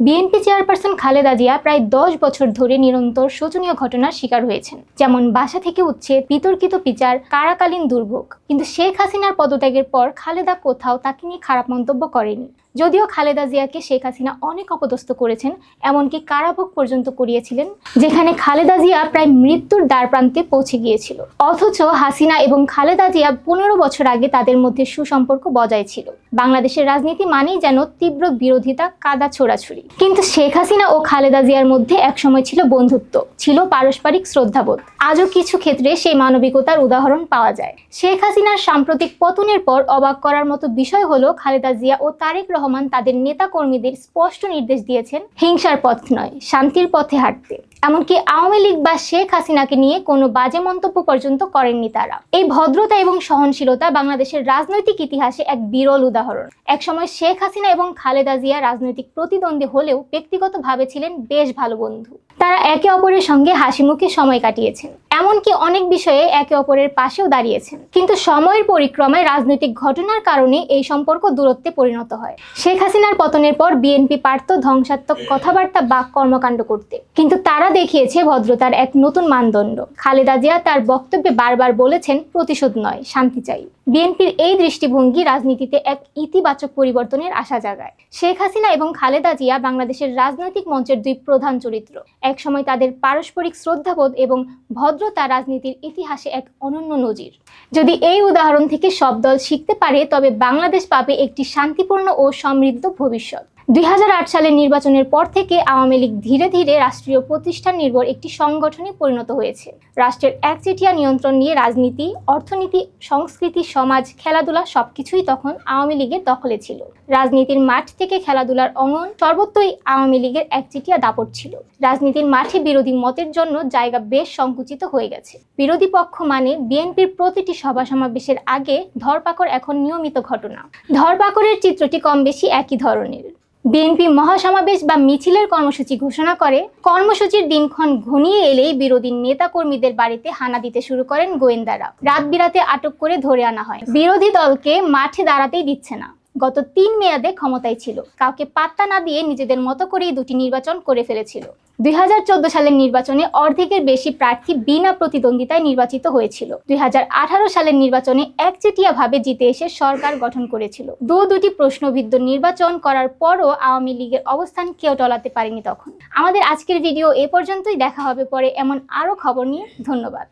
BNP chairperson Khaleda Zia প্রায় দশ বছর ধরে নিরন্তর শোচনীয় ঘটনার শিকার হয়েছেন। যেমন বাসা থেকে উচ্ছেদ, বিতর্কিত বিচার, কারাকালীন দুর্ভোগ। কিন্তু শেখ হাসিনার পদত্যাগের পর খালেদা কোথাও তাকে নিয়ে খারাপ মন্তব্য করেনি। যদিও খালেদা জিয়াকে শেখ হাসিনা অনেক অপদস্থ করেছেন, এমনকি কারাভোগ পর্যন্ত করিয়েছিলেন, যেখানে খালেদা জিয়া প্রায় মৃত্যুর দ্বার প্রান্তে পৌঁছে গিয়েছিল। অথচ হাসিনা এবং খালেদা জিয়া পনেরো বছর আগে তাদের মধ্যে সুসম্পর্ক বজায় ছিল। বাংলাদেশের রাজনীতি মানেই যেন তীব্র বিরোধিতা, কাদা ছোড়াছুড়ি। কিন্তু শেখ হাসিনা ও খালেদা জিয়ার মধ্যে একসময় ছিল বন্ধুত্ব, ছিল পারস্পরিক শ্রদ্ধাবোধ। আজও কিছু ক্ষেত্রে সেই মানবিকতার উদাহরণ পাওয়া যায়। শেখ হাসিনার সাম্প্রতিক পতনের পর অবাক করার মতো বিষয় হলো খালেদা জিয়া ও তারেক রহমান তাদের নেতা কর্মীদের স্পষ্ট নির্দেশ দিয়েছেন, হিংসার পথ নয়, শান্তির পথে হাঁটতে। এমনকি আওয়ামী লীগ বা শেখ হাসিনাকে নিয়ে কোনো বাজে মন্তব্য পর্যন্ত করেননি তারা। এই ভদ্রতা এবং সহনশীলতা বাংলাদেশের রাজনৈতিক ইতিহাসে এক বিরল উদাহরণ। একসময় শেখ হাসিনা এবং খালেদা জিয়া রাজনৈতিক প্রতিদ্বন্দ্বী হলেও ব্যক্তিগতভাবে ছিলেন বেশ ভালো বন্ধু। তারা একে অপরের সঙ্গে হাসি মুখে সময় কাটিয়েছেন। এমনকি অনেক বিষয়ে একে অপরের পাশেও দাঁড়িয়েছেন। কিন্তু সময়ের পরিক্রমায় রাজনৈতিক ঘটনার কারণে এই সম্পর্ক দূরত্বে পরিণত হয়। শেখ হাসিনার পতনের পর বিএনপি পারত ধ্বংসাত্মক কথাবার্তা বা কর্মকাণ্ড করতে। কিন্তু তারা দেখিয়েছে ভদ্রতার এক নতুন মানদণ্ড। খালেদা জিয়া তার বক্তব্যে বারবার বলেছেন, প্রতিশোধ নয়, শান্তি চাই। বিএনপির এই দৃষ্টিভঙ্গি রাজনীতিতে এক ইতিবাচক পরিবর্তনের আশা জাগায়। শেখ হাসিনা এবং খালেদা জিয়া বাংলাদেশের রাজনৈতিক মঞ্চের দুই প্রধান চরিত্র। একসময় তাদের পারস্পরিক শ্রদ্ধাবোধ এবং ভদ্রতা রাজনীতির ইতিহাসে এক অনন্য নজির। যদি এই উদাহরণ থেকে সব দল শিখতে পারে, তবে বাংলাদেশ পাবে একটি শান্তিপূর্ণ ও সমৃদ্ধ ভবিষ্যৎ। দুই হাজার আট সালের নির্বাচনের পর থেকে আওয়ামী লীগ ধীরে ধীরে রাষ্ট্রীয় প্রতিষ্ঠান নির্ভর একটি সংগঠনে পরিণত হয়েছে। রাষ্ট্রের একচেটিয়া নিয়ন্ত্রণ নিয়ে রাজনীতি, অর্থনীতি, সংস্কৃতি, সমাজ, খেলাধুলা সবকিছুই তখন আওয়ামী লীগের দখলে ছিল। রাজনীতির মাঠ থেকে খেলাধুলার অঙ্গন সর্বত্রই আওয়ামী লীগের একচেটিয়া দাপট ছিল। রাজনীতির মাঠে বিরোধী মতের জন্য জায়গা বেশ সংকুচিত হয়ে গেছে। বিরোধী পক্ষ মানে বিএনপির প্রতিটি সভা সমাবেশের আগে ধরপাকড় এখন নিয়মিত ঘটনা। ধরপাকড়ের চিত্রটি কম বেশি একই ধরনের। বিএনপি মহাসমাবেশ বা মিছিলের কর্মসূচি ঘোষণা করে। কর্মসূচির দিনক্ষণ ঘনিয়ে এলেই বিরোধী নেতা কর্মীদের বাড়িতে হানা দিতে শুরু করেন গোয়েন্দারা। রাত বিরাতে আটক করে ধরে আনা হয়। বিরোধী দলকে মাঠে দাঁড়াতেই দিচ্ছে না। গত তিন মেয়াদে ক্ষমতায় ছিল। কাউকে পাত্তা না দিয়ে নিজেদের মতো করেই দুটি নির্বাচন করে ফেলেছিল। দু হাজার চোদ্দ সালের নির্বাচনে অর্ধেকের বেশি প্রার্থী বিনা প্রতিদ্বন্দ্বিতায় নির্বাচিত হয়েছিল। দু হাজার আঠারো সালের নির্বাচনে একচেটিয়াভাবে জিতে এসে সরকার গঠন করেছিল। দু দুটি প্রশ্নবিদ্ধ নির্বাচন করার পরও আওয়ামী লীগের অবস্থান কেউ টলাতে পারেনি তখন। আমাদের আজকের ভিডিও এ পর্যন্তই। দেখা হবে পরে এমন আরও খবর নিয়ে। ধন্যবাদ।